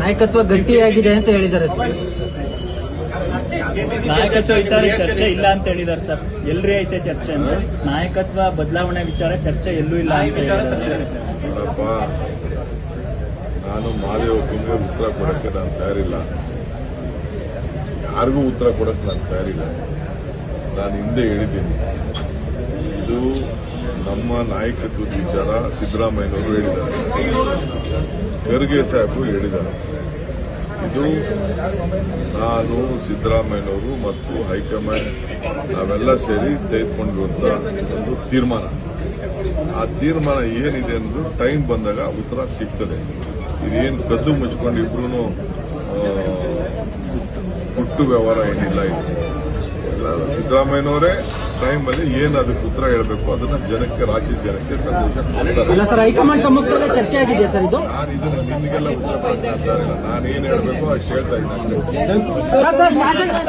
ನಾಯಕತ್ವ ಗಟ್ಟಿಯಾಗಿದೆ ಅಂತ ಹೇಳಿದ್ದಾರೆ ಸರ್. ನಾಯಕತ್ವ ಇದ್ದಾರೆ ಚರ್ಚೆ ಇಲ್ಲ ಅಂತ ಹೇಳಿದ್ದಾರೆ ಸರ್. ಎಲ್ರಿ ಐತೆ ಚರ್ಚೆ ಅಂದ್ರೆ ನಾಯಕತ್ವ ಬದಲಾವಣೆ ವಿಚಾರ ಚರ್ಚೆ ಎಲ್ಲೂ ಇಲ್ಲ. ನಾನು ಮಾದೇವ ಕುಂದ್ರೆ ಉತ್ತರ ಕೊಡಕ್ಕೆ ನಾನು ತಯಾರಿಲ್ಲ. ಯಾರಿಗೂ ಉತ್ತರ ಕೊಡಕ್ಕೆ ನಾನು ತಯಾರಿಲ್ಲ. ನಾನು ಹಿಂದೆ ಹೇಳಿದ್ದೀನಿ. ಇದು ನಮ್ಮ ನಾಯಕತ್ವದ ವಿಚಾರ ಸಿದ್ದರಾಮಯ್ಯನವರು ಹೇಳಿದ್ದಾರೆ. ಖರ್ಗೆ ಸಾಹೇಬರು ಹೇಳಿದ್ದಾರೆ. ಇದು ನಾನು, ಸಿದ್ದರಾಮಯ್ಯನವರು ಮತ್ತು ಹೈಕಮಾಂಡ್ ನಾವೆಲ್ಲ ಸೇರಿ ತೆಗೆದುಕೊಂಡಿರುವಂತ ಒಂದು ತೀರ್ಮಾನ. ಆ ತೀರ್ಮಾನ ಏನಿದೆ ಅನ್ನೋದು ಟೈಮ್ ಬಂದಾಗ ಉತ್ತರ ಸಿಗ್ತದೆ. ಇದೇನು ಕದ್ದು ಮುಚ್ಕೊಂಡು ಇಬ್ರು ಹುಟ್ಟು ವ್ಯವಹಾರ ಏನಿಲ್ಲ ಇದು. ಸಿದ್ದರಾಮಯ್ಯನವರೇ ಟೈಮಲ್ಲಿ ಏನು ಅದಕ್ಕೆ ಉತ್ತರ ಹೇಳಬೇಕು ಅದನ್ನ ಜನಕ್ಕೆ ರಾಜ್ಯ ಜನಕ್ಕೆ ಸಂದೇಶ ಇಲ್ಲ ಕೊಡ್ತಾರೆ ಸರ್ ಹೈಕಮಾಂಡ್ ಸಮ್ಮುಖದಲ್ಲೇ ಚರ್ಚೆ ಆಗಿದೆ ಸರ್ ಇದು? ನಾನು ಇದನ್ನು ನಿಮಗೆಲ್ಲ ಉತ್ತರ ಇದ್ದಾರೆ ನಾನು ಏನ್ ಹೇಳಬೇಕು ಅಷ್ಟು ಹೇಳ್ತಾ ಇದ್ದೀನಿ.